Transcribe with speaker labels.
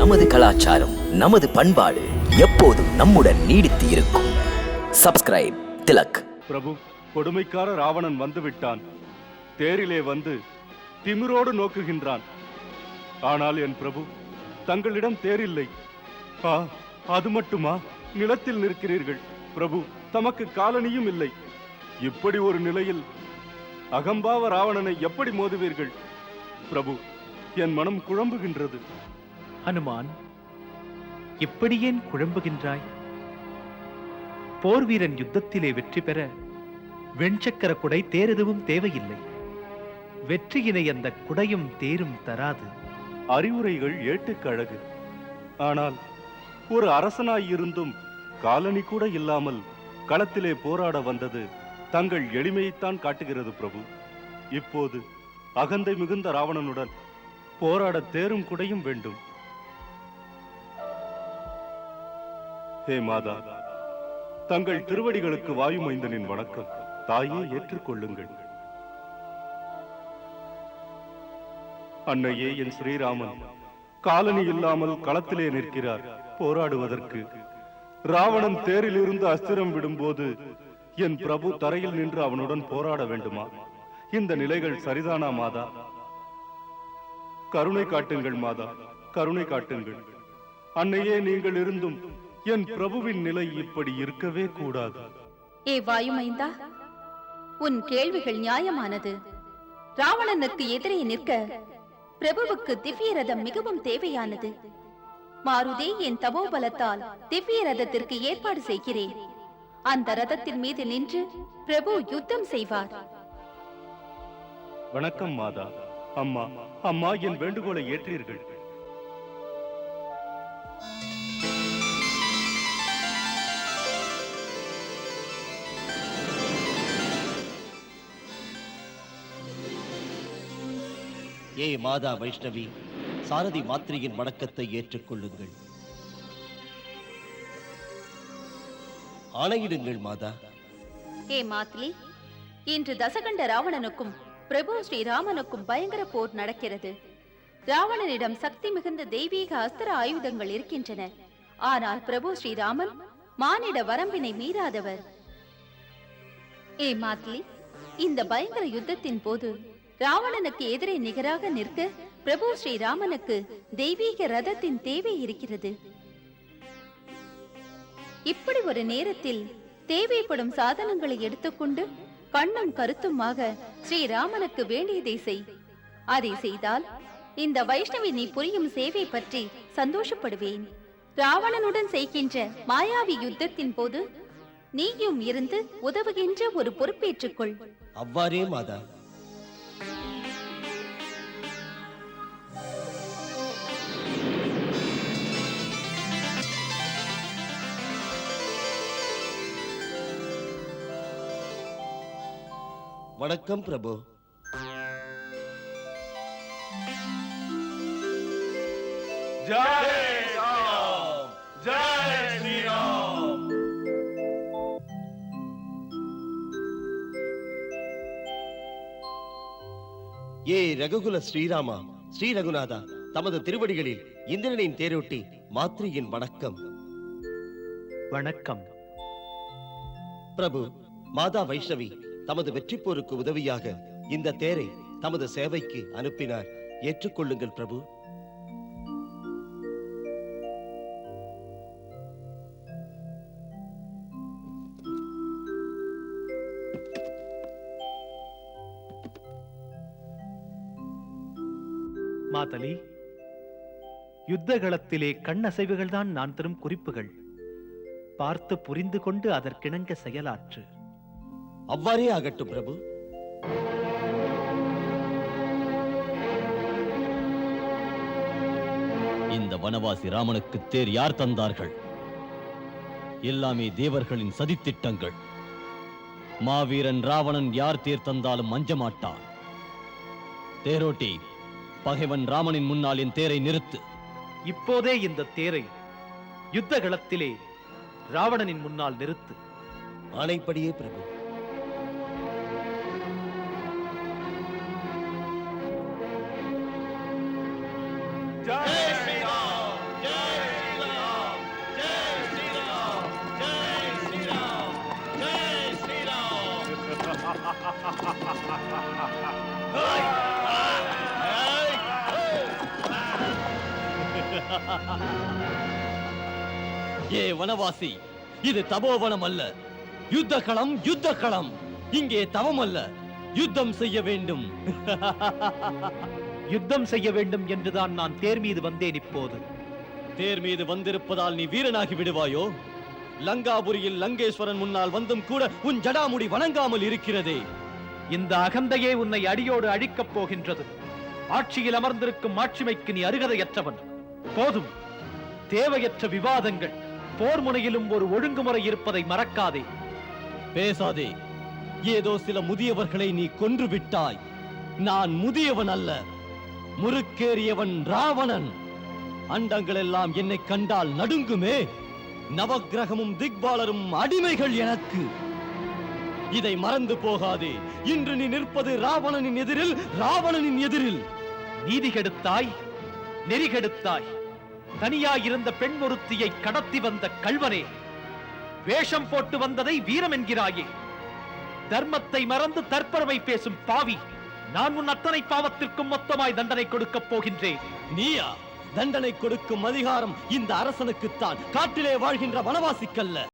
Speaker 1: நமது கலாச்சாரம் நமது பண்பாடு எப்போதும் நம்முடன் நீடித்து இருக்கும். சப்ஸ்கிரைப் திலக்.
Speaker 2: பிரபு கொடுமைக்கார ராவணன் வந்து விட்டான் தேரிலே வந்து திமிரோடு நோக்குகின்றான். ஆனால் என் பிரபு தங்களிடம் தேரில்லை. ஆ அது மட்டுமா? நிலத்தில் நிற்கிறீர்கள். பிரபு தமக்கு காலனியும் இல்லை. இப்படி ஒரு நிலையில் அகம்பாவ ராவணனை எப்படி மோதுவீர்கள்? பிரபு என் மனம் குழம்புகின்றது.
Speaker 3: ஹனுமான் இப்படி ஏன் குழம்புகின்றாய்? போர் வீரன் யுத்தத்திலே வெற்றி பெற வெண்சக்கர குடை தேரெதுவும் தேவையில்லை. வெற்றியினை அந்த குடையும் தேரும் தராது.
Speaker 2: அறிவுரைகள் ஏட்டுக்கு அழகு. ஆனால் ஒரு அரசனாய் இருந்தும் காலனி கூட இல்லாமல் களத்திலே போராட வந்தது தங்கள் எளிமையைத்தான் காட்டுகிறது பிரபு. இப்போது அகந்தை மிகுந்த ராவணனுடன் போராட தேரும் குடையும் வேண்டும். ஹே மாதா தங்கள் திருவடிகளுக்கு வாயுமைந்தனின் வணக்கம். தாயே ஏற்றுக்கொள்ளுங்கள். அன்னையே என் ஸ்ரீராமன் காலனி இல்லாமல் களத்திலே நிற்கிறார். போராடுவதற்கு ராவணன் தேரில் இருந்து அஸ்திரம் விடும்போது என் பிரபு தரையில் நின்று அவனுடன் போராட வேண்டுமா? இந்த நிலைகள் சரிதானா மாதா? கருணை காட்டுங்கள் மாதா கருணை காட்டுங்கள். அன்னையே நீங்கள் இருந்தும் என் பிரபுவின் நிலை இப்படி இருக்கவே கூடாது.
Speaker 4: ஏ வாயுமைந்தா உன் கேள்விகள் நியாயமானது. ராவணனுக்கு எதிரே நிற்க பிரபுவுக்கு திவ்ய ரதம் மிகவும் தேவையானது. மாருதே என் தபோபலத்தால் திவ்ய ரதத்திற்கு ஏற்பாடு செய்கிறேன். அந்த ரதத்தின் மீது நின்று பிரபு யுத்தம் செய்வார்.
Speaker 2: வணக்கம் மாதா. அம்மா அம்மா என் வேண்டுகோளை ஏற்றீர்கள்.
Speaker 5: ஏ மாதா வைஷ்ணவி சாரதி மாத்திரையின் வணக்கத்தை ஏற்றுக்கொள்ளுங்கள். ஆணையிடுங்கள் மாதா.
Speaker 4: ஏ மாத்லி இன்று தசகண்ட ராவணனுக்கும் பிரபு ஸ்ரீராமனுக்கும் பயங்கர போர் நடக்கிறது. ராவணனிடம் சக்தி மிகுந்த தெய்வீக அஸ்திர ஆயுதங்கள் இருக்கின்றன. ஆனால் பிரபு ஸ்ரீராமன் மானிட வரம்பினை மீறாதவர். ஏ மாத்லி இந்த பயங்கர யுத்தத்தின் போது ராவணனுக்கு எதிரே நிகராக நிற்க பிரபு ஸ்ரீராமனுக்கு தெய்வீக ரதத்தின் தேவை இருக்கிறது. இப்படி ஒரு நேரத்தில் தேவைப்படும் சாதனங்களை எடுத்துக்கொண்டு கண்ணும் கருத்துமாக ஸ்ரீராமனுக்கு வேண்டியதை செய். அதை செய்தால் இந்த வைஷ்ணவி நீ புரியும் சேவை பற்றி சந்தோஷப்படுவேன். ராவணனுடன் செய்கின்ற மாயாவி யுத்தத்தின் போது நீயும் இருந்து உதவுகின்ற ஒரு பொறுப்பேற்றுக்கொள்.
Speaker 5: அவ்வாறே மாதா. வணக்கம் பிரபு. ஏ ரகுகுல ஸ்ரீராமா ஸ்ரீ ரகுநாதா தமது திருவடிகளில் இந்திரனின் தேரொட்டி மாத்ரியின் வணக்கம்.
Speaker 3: வணக்கம்.
Speaker 5: பிரபு மாதா வைஷ்ணவி தமது வெற்றி போருக்கு உதவியாக இந்த தேரை தமது சேவைக்கு அனுப்பினார். ஏற்றுக்கொள்ளுங்கள் பிரபு.
Speaker 3: மாதலி யுத்தகளத்திலே கண்ணசைவுகள் தான் நான் தரும் குறிப்புகள். பார்த்து புரிந்து கொண்டு அதற்கிணங்க செயலாற்று.
Speaker 5: அவ்வாறே ஆகட்டும் பிரபு.
Speaker 6: இந்த வனவாசி ராமனுக்கு தேர் யார் தந்தார்கள்? எல்லாமே தேவர்களின் சதித்திட்டங்கள். மாவீரன் ராவணன் யார் தேர் தந்தாலும் அஞ்சமாட்டான் தேரோட்டி பகைவன் ராமனின் முன்னால் என் தேரை நிறுத்து.
Speaker 3: இப்போதே இந்த தேரை யுத்த களத்திலே ராவணனின் முன்னால் நிறுத்து.
Speaker 5: ஆணைப்படியே பிரபு.
Speaker 1: ஜெய் ஸ்ரீராம் ஜெய் ஸ்ரீராம் ஜெய் ஸ்ரீராம் ஜெய் ஸ்ரீராம் ஜெய் ஸ்ரீராம்.
Speaker 6: ஏ வனவாசி இது தபோவனம் அல்ல. யுத்த களம் யுத்த களம் இங்கே தவம் அல்ல. யுத்தம் செய்ய வேண்டும்.
Speaker 3: யுத்தம் செய்ய வேண்டும் என்றுதான் நான் தேர் மீது வந்தேன் இப்போது.
Speaker 6: தேர் மீது வந்திருப்பதால் நீ வீரனாகி விடுவாயோ? லங்காபுரியில் லங்கேஸ்வரன் முன்னால் வந்தும் கூட உன் ஜடாமுடி வணங்காமல் இருக்கிறதே.
Speaker 3: இந்த அகந்தையே உன்னை அடியோடு அழிக்கப் போகின்றது. ஆட்சியில் அமர்ந்திருக்கும் ஆட்சிமைக்கு நீ அருகதையற்றவன். போதும். தேவையற்ற விவாதங்கள் போர் முனையிலும் ஒரு ஒழுங்குமுறை இருப்பதை மறக்காதே.
Speaker 6: பேசாதே. ஏதோ சில முதியவர்களை நீ கொன்று விட்டாய். நான் முதியவன் அல்ல முறுக்கேறியவன் ராவணன். அண்டங்கள் எல்லாம் என்னை கண்டால் நடுங்குமே. நவக்கிரகமும் திக்பாலரும் அடிமைகள் எனக்கு. இதை மறந்து போகாதே. இன்று நீ நிற்பது ராவணனின் எதிரில் ராவணனின் எதிரில்.
Speaker 3: நீதி கெடுத்தாய் நெறி கெடுத்தாய். தனியாயிருந்த பெண் ஒருத்தியை கடத்தி வந்த கல்வனே வேஷம் போட்டு வந்ததை வீரம் என்கிறாயே. தர்மத்தை மறந்து தற்பரவை பேசும் பாவி நான் உன் அத்தனை பாவத்திற்கும் மொத்தமாய் தண்டனை கொடுக்கப் போகின்றேன்.
Speaker 6: நீயா? தண்டனை கொடுக்கும் அதிகாரம் இந்த அரசனுக்குத்தான். காட்டிலே வாழ்கின்ற வனவாசிக்கல்ல.